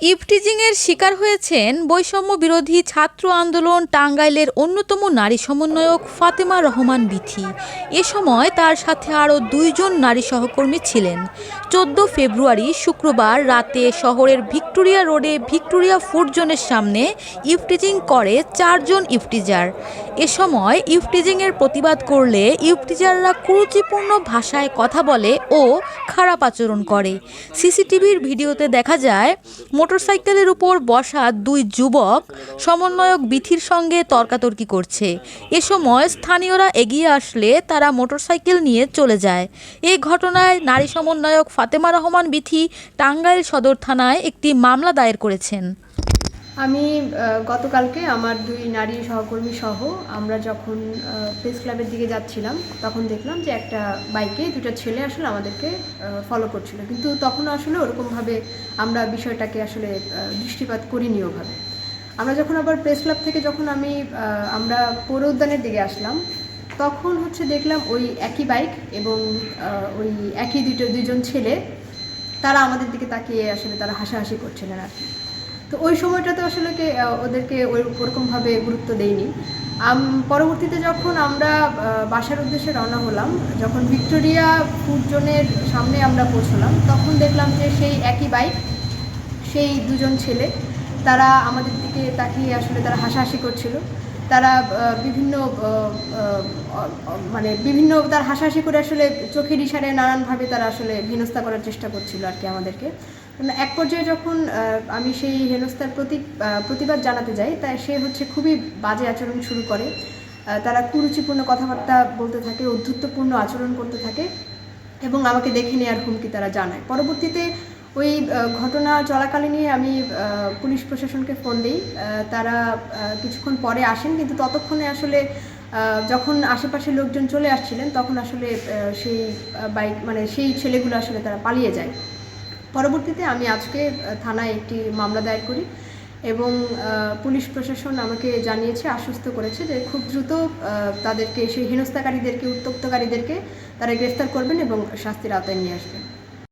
ইভটিজিংয়ের শিকার হয়েছেন বৈষম্য বিরোধী ছাত্র আন্দোলন টাঙ্গাইলের অন্যতম নারী সমন্বয়ক ফাতেমা রহমান বিথি। এ সময় তার সাথে আরও দুইজন নারী সহকর্মী ছিলেন। চোদ্দ ফেব্রুয়ারি শুক্রবার রাতে শহরের ভিক্টোরিয়া রোডে ভিক্টোরিয়া ফুড জোনের সামনে ইভটিজিং করে চারজন ইভটিজার এ সময় ইভটিজিংয়ের প্রতিবাদ করলে ইভটিজাররা কুরুচিপূর্ণ ভাষায় কথা বলে ও খারাপ আচরণ করে। সিসিটিভির ভিডিওতে দেখা যায় মোটরসাইকেলের উপর বসা দুই যুবক সমন্বয়ক বিথির সঙ্গে তর্কাতর্কি করছে। এ সময় স্থানীয়রা এগিয়ে আসলে তারা মোটরসাইকেল নিয়ে চলে যায়। এই ঘটনায় নারী সমন্বয়ক ফাতেমা রহমান বিথি টাঙ্গাইল সদর থানায় একটি মামলা দায়ের করেছেন। আমি গতকালকে আমার দুই নারী সহকর্মী সহ আমরা যখন প্রেস ক্লাবের দিকে যাচ্ছিলাম, তখন দেখলাম যে একটা বাইকে দুটো ছেলে আসলে আমাদেরকে ফলো করছিল। কিন্তু তখন আসলে ওরকমভাবে আমরা বিষয়টাকে আসলে দৃষ্টিপাত করিনি ওভাবে। আমরা যখন আবার প্রেস ক্লাব থেকে যখন আমি আমরা পৌর উদ্যানের দিকে আসলাম, তখন হচ্ছে দেখলাম ওই একই বাইক এবং ওই একই দুটো দুইজন ছেলে, তারা আমাদের দিকে তাকিয়ে আসলে তারা হাসাহাসি করছিলেন আর কি। তো ওই সময়টাতে আসলে ওদেরকে ওই ওরকমভাবে গুরুত্ব আম, পরবর্তীতে যখন আমরা বাসার উদ্দেশ্যে রওনা হলাম, যখন ভিক্টোরিয়া ফুড জোনের সামনে আমরা পৌঁছলাম, তখন দেখলাম যে সেই একই বাইক, সেই দুজন ছেলে, তারা আমাদের দিকে তাকিয়ে আসলে তারা হাসাহাসি করছিল। তারা বিভিন্ন মানে বিভিন্ন তার হাসাহাসি করে আসলে চোখের ইশারে নানানভাবে তারা আসলে হেনস্থা করার চেষ্টা করছিল আর কি আমাদেরকে। এক পর্যায়ে যখন আমি সেই হেনস্থার প্রতি প্রতিবাদ জানাতে যাই, তাই সে হচ্ছে খুবই বাজে আচরণ শুরু করে। তারা কুরুচিপূর্ণ কথাবার্তা বলতে থাকে, অধ্যুত্বপূর্ণ আচরণ করতে থাকে এবং আমাকে দেখে নেওয়ার হুমকি তারা জানায়। পরবর্তীতে ওই ঘটনা চলাকালীনই আমি পুলিশ প্রশাসনকে ফোন দিই। তারা কিছুক্ষণ পরে আসেন, কিন্তু ততক্ষণে আসলে যখন আশেপাশের লোকজন চলে আসছিলেন, তখন আসলে সেই বাইক মানে সেই ছেলেগুলো আসলে তারা পালিয়ে যায়। পরবর্তীতে আমি আজকে থানায় একটি মামলা দায়ের করি এবং পুলিশ প্রশাসন আমাকে জানিয়েছে, আশ্বস্ত করেছে যে খুব দ্রুত তাদেরকে, সেই হেনস্থাকারীদেরকে, উত্তপ্তকারীদেরকে তারা গ্রেফতার করবেন এবং শাস্তির আওতায় নিয়ে আসবেন।